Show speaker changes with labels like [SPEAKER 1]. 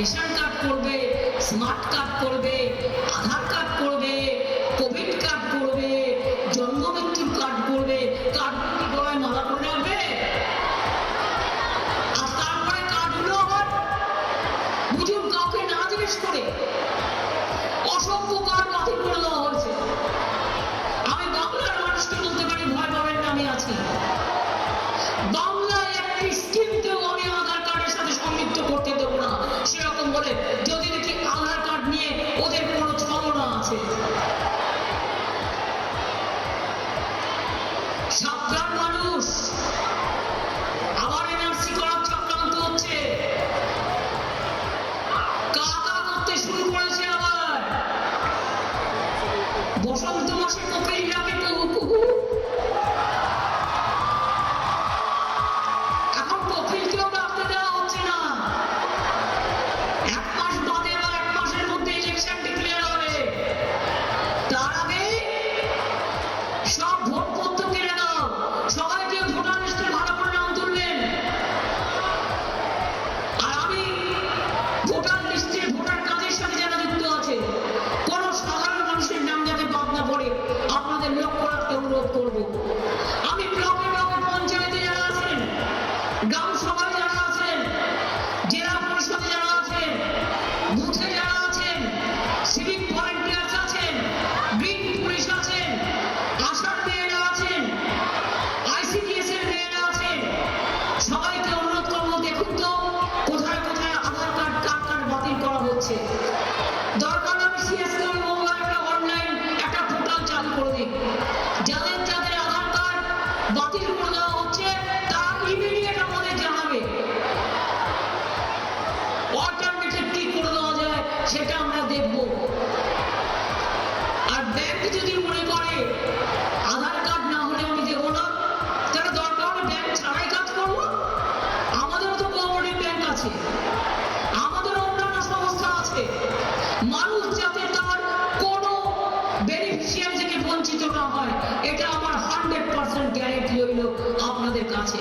[SPEAKER 1] Ration card করবে smart card করবে Aadhaar card করবে সাবধান মানুষ অনুরোধ করব। আমি ব্লকে ব্লকে পঞ্চায়েতে যারা আছেন সবাইকে অনুরোধ করব, দেখুন তো কোথায় কোথায় আধার কার্ড কার্ড কার্ড বাতিল করা হচ্ছে। দরকার একটা অনলাইন একটা পোর্টাল চালু করে আছে। আমাদের অন্যান্য সংস্থা আছে। মানুষ যাতে তার কোনো বেনিফিশিয়ারি থেকে বঞ্চিত না হয়, এটা আমার হান্ড্রেড পার্সেন্ট গ্যারেন্টি হইল আপনাদের কাছে।